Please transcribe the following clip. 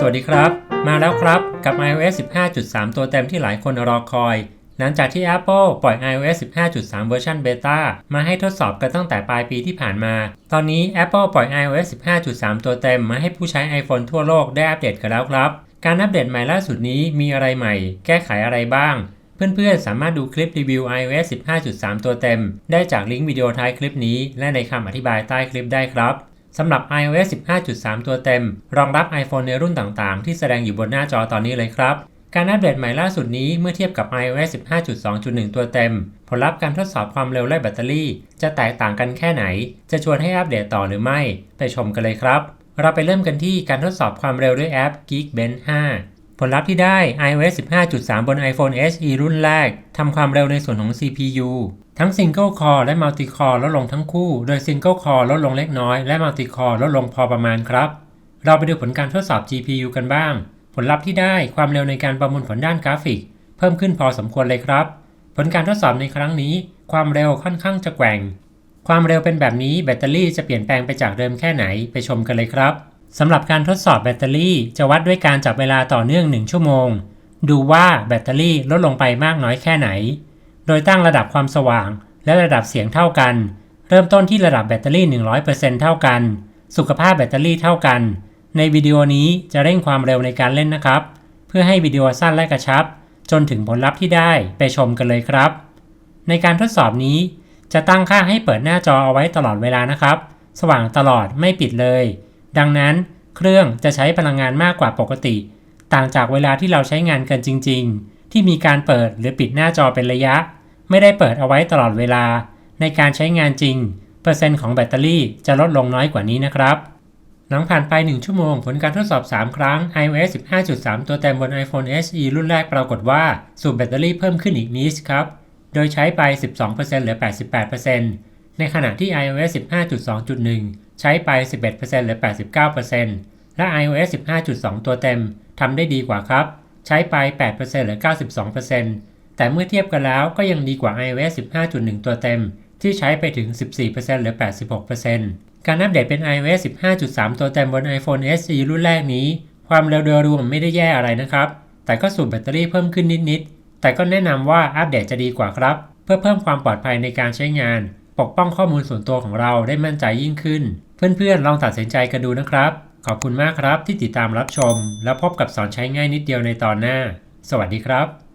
สวัสดีครับ มาแล้วครับกับ iOS 15.3 ตัวเต็มที่หลายคนรอคอย หลังจากที่ Apple ปล่อย iOS 15.3 เวอร์ชันเบต้ามาให้ทดสอบกันตั้งแต่ปลายปีที่ผ่านมา ตอนนี้ Apple ปล่อย iOS 15.3 ตัวเต็มมาให้ผู้ใช้ iPhone ทั่วโลกได้อัปเดตกันแล้วครับ การอัปเดตใหม่ล่าสุดนี้มีอะไรใหม่ แก้ไขอะไรบ้าง เพื่อนๆ สามารถดูคลิปรีวิว iOS 15.3 ตัวเต็ม ได้จากลิงก์วิดีโอท้ายคลิปนี้ และในคำอธิบายใต้คลิปได้ครับ สำหรับ iOS 15.3 ตัวเต็ม รองรับ iPhone ในรุ่นต่างๆ ที่แสดงอยู่บนหน้าจอตอนนี้เลยครับ การอัปเดตใหม่ล่าสุดนี้เมื่อเทียบกับ iOS 15.2.1 ตัวเต็ม ผลลัพธ์การทดสอบความเร็วและแบตเตอรี่ จะแตกต่างกันแค่ไหน จะชวนให้อัปเดตต่อหรือไม่ ไปชมกันเลยครับ เราไปเริ่มกันที่การทดสอบความเร็วด้วยแอป Geekbench 5 ผลลัพธ์ที่ได้ iOS 15.3 บน iPhone SE รุ่นแรกทำความเร็วในส่วนของ CPU ทั้ง Single Core และ Multi Core ลดลงทั้งคู่ โดย Single Core ลดลงเล็กน้อยและ Multi Core ลดลงพอประมาณครับ เราไปดูผลการทดสอบ GPU กันบ้าง ผลลัพธ์ที่ได้ความเร็วในการประมวลผลด้านกราฟิก เพิ่มขึ้นพอสมควรเลยครับ ผลการทดสอบในครั้งนี้ ความเร็วค่อนข้างจะแกว่ง ความเร็วเป็นแบบนี้แบตเตอรี่จะเปลี่ยนแปลงไปจากเดิมแค่ไหนไปชมกันเลยครับสำหรับการทดสอบแบตเตอรี่ จะวัดด้วยการจับเวลาต่อเนื่อง 1 ชั่วโมง ดูว่าแบตเตอรี่ลดลงไปมากน้อยแค่ไหน โดยตั้งระดับความสว่าง และระดับเสียงเท่ากัน เริ่มต้นที่ระดับแบตเตอรี่ 100%เท่ากัน สุขภาพแบตเตอรี่เท่ากัน ในวิดีโอนี้จะเร่งความเร็วในการเล่นนะครับ เพื่อให้วิดีโอสั้นและกระชับ จนถึงผลลัพธ์ที่ได้ไปชมกันเลยครับ ในการทดสอบนี้ จะตั้งค่าให้เปิดหน้าจอเอาไว้ตลอดเวลานะครับ สว่างตลอดไม่ปิดเลย ดังนั้นเครื่องจะใช้พลังงานมากกว่าปกติ ต่างจากเวลาที่เราใช้งานกันจริง ๆ ที่มีการเปิดหรือปิดหน้าจอเป็นระยะ ไม่ได้เปิดเอาไว้ตลอดเวลา ในการใช้งานจริง เปอร์เซ็นต์ของแบตเตอรี่จะลดลงน้อยกว่านี้นะครับ หลังผ่านไป 1 ชั่วโมง ผลการทดสอบ 3 ครั้ง iOS 15.3 ตัวเต็มบน iPhone SE รุ่นแรกปรากฏว่า สูบแบตเตอรี่เพิ่มขึ้นอีกนิดครับ โดยใช้ไป 12%เหลือ 88%ในขณะที่ iOS 15.2.1 ใช้ไป 11%เหลือ 89%และ iOS 15.2 ตัวเต็มทำได้ดีกว่าครับ ใช้ไป 8%เหลือ 92% แต่เมื่อเทียบกันแล้วก็ยังดีกว่า iOS 15.1 ตัวเต็ม ที่ใช้ไปถึง 14%เหลือ 86%การอัปเดตเป็น iOS 15.3 ตัวเต็มบน iPhone SE รุ่นแรกนี้ ความเร็วโดยรวมไม่ได้แย่อะไรนะครับ แต่ก็สูบแบตเตอรี่เพิ่มขึ้นนิดๆ แต่ก็แนะนำว่าอัปเดตจะดีกว่าครับ เพื่อเพิ่มความปลอดภัยในการใช้งาน ปกป้องข้อมูลส่วนตัวของเราได้มั่นใจยิ่งขึ้น เพื่อนๆ ลองตัดสินใจกันดูนะครับ ขอบคุณมากครับที่ติดตามรับชม แล้วพบกับสอนใช้ง่ายนิดเดียวในตอนหน้า สวัสดีครับ